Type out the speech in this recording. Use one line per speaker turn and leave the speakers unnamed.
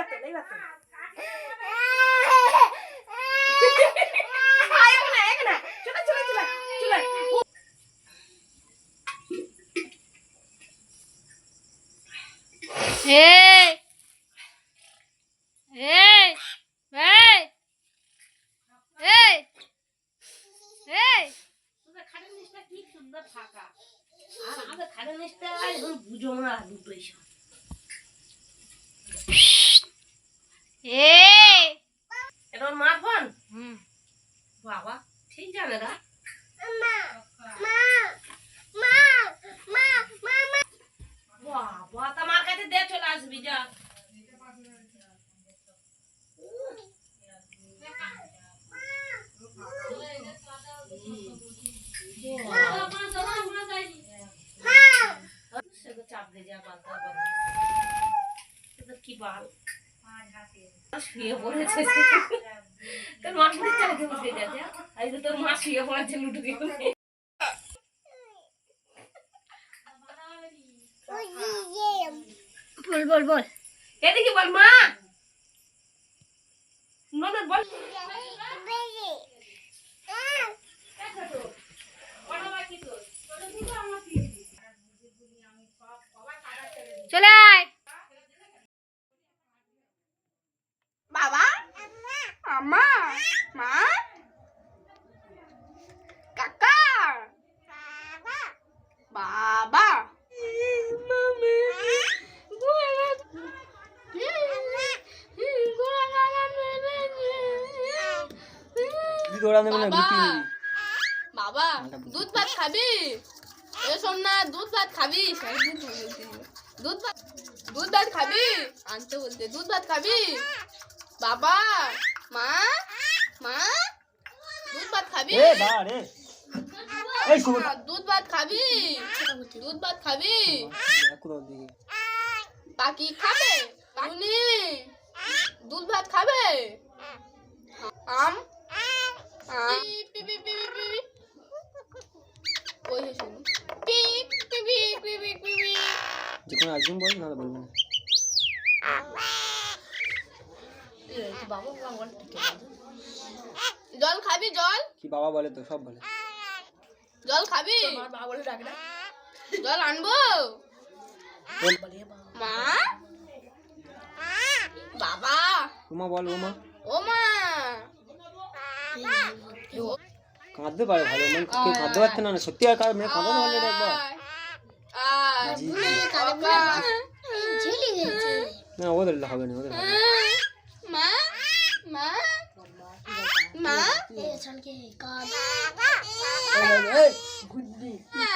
leívate, leívate. Hey! Hey! Hey! Hey! Hey!
তোদের খাটের নিচটা কি সুন্দর ফাঁকা আর আমাদের খাটের নিচটা বুঝো না দুটোই সব
এই।
এটা মার ফোন
হুম।
বাবা ঠিক জানে না। বাবা তোমার কাছে দিয়ে চলে আসবি যা। চাপ দিয়ে যা তো কি বাল। শুয়ে পড়েছে। তোর মা শুনে চাইতে বসে যাচ্ছে আজকে তোর মা শুয়ে পড়েছে লুটু দিয়ে
বল বল বল।
এদিকে বল মা। ননদ বল।
চলে আয়
বাবা আমা মা? কাকা? বাবা।
মানে
বাবা। বাবা দুধ ভাত খাবি? এ শোন না দুধ ভাত খাবি? দুধ ভাত দুধ ভাত খাবি? আনতে বলতে দুধ ভাত খাবি? বাবা মা? মা? দুধ ভাত খাবি?
এ এই
দুধ ভাত খাবি? দুধ ভাত খাবি? বাকি খাবে? দুধ ভাত খাবে? আম? যে
কোনো একজন বল না বলব না।
জল খাবি জল?
কি বাবা বলে তো সব বলে।
জল খাবি? জল আনব?
বল
মা? বাবা?
উমা বল উমা।
ও মা।
কাঁদতে পারে ভালো মানে কেউ কাঁদতে পারছে না? না সত্যি আর কার মেয়ে কাঁদো না অলরেডি একবার না ওদের হবে না ওদের হবে না।
মা মা
এই, এই, গুড্ডি।
মা